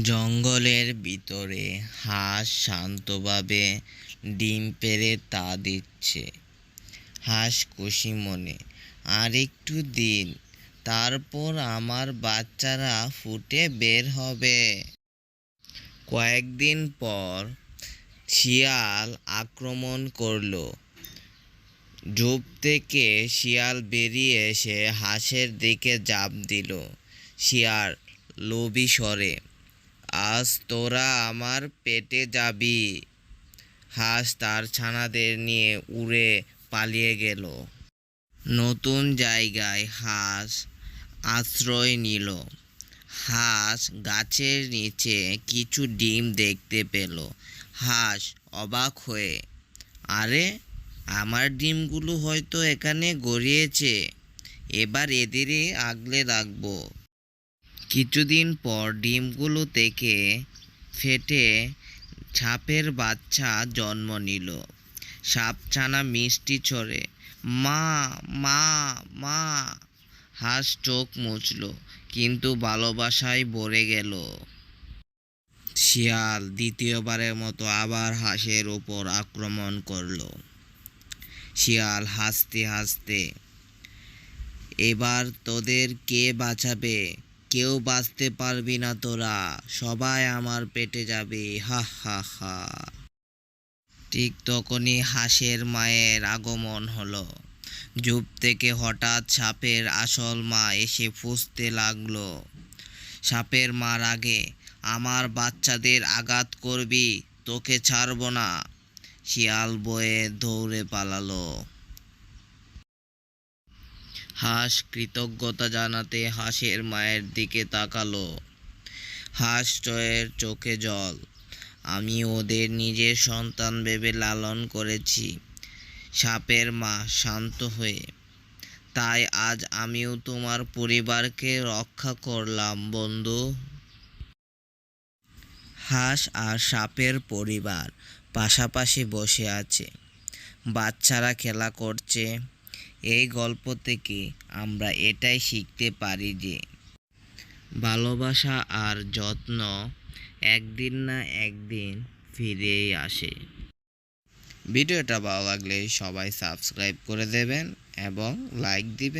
জঙ্গলের ভিতরে হাঁস শান্তভাবে ডিম পেড়ে তা দিচ্ছে। হাঁস খুশি মনে, আর একটু দিন, তারপর আমার বাচ্চারা ফুটে বের হবে। কয়েকদিন পর শিয়াল আক্রমণ করল। ঝোপ থেকে শিয়াল বেরিয়ে এসে হাঁসের দিকে ঝাঁপ দিল। শিয়াল লোভী স্বরে আজ তোরা আমার পেটে যাবি। হাঁস তার ছানাদের নিয়ে উড়ে পালিয়ে গেল। নতুন জায়গায় হাঁস আশ্রয় নিল। হাঁস গাছের নিচে কিছু ডিম দেখতে পেল। হাঁস অবাক হয়ে, আরে, আমার ডিমগুলো হয়তো এখানে গড়িয়েছে। এবার এদেরই আগলে রাখব। কিছুদিন পর ডিমগুলো থেকে ফেটে সাপের বাচ্চা জন্ম নিল। সাপছানা মিষ্টি ছড়ে, মা মা মা! হাঁস চোখ মুছল, কিন্তু ভালোবাসায় ভরে গেল। শিয়াল দ্বিতীয়বারের মতো আবার হাঁসের ওপর আক্রমণ করল। শিয়াল হাসতে হাসতে, এবার তোদের কে বাঁচাবে? কেউ বাঁচতে পারবি না তোরা। সবাই আমার পেটে যাবে। হা হা হা। ঠিক তখনই হাঁসের মায়ের আগমন হলো। জুপ থেকে হঠাৎ সাপের আসল মা এসে ফুসতে লাগল। সাপের মার আগে, আমার বাচ্চাদের আঘাত করবি, তোকে ছাড়বো না। শিয়াল বয়ে দৌড়ে পালালো। হাঁস কৃতজ্ঞতা জানাতে হাঁসের মায়ের দিকে তাকালো। হাঁস জয়ের চোখে জল। আমি ওদের নিজের সন্তান ভেবে লালন করেছি। সাপের মা শান্ত হয়ে, তাই আজ আমিও তোমার পরিবারকে রক্ষা করলাম, বন্ধু। হাঁস আর সাপের পরিবার পাশাপাশি বসে আছে। বাচ্চারা খেলা করছে। এই গল্প থেকে আমরা এটাই শিখতে পারি যে ভালোবাসা আর যত্ন একদিন না একদিন ফিরেই আসে। ভিডিওটা ভালো লাগলে সবাই সাবস্ক্রাইব করে দেবেন এবং লাইক দিবেন।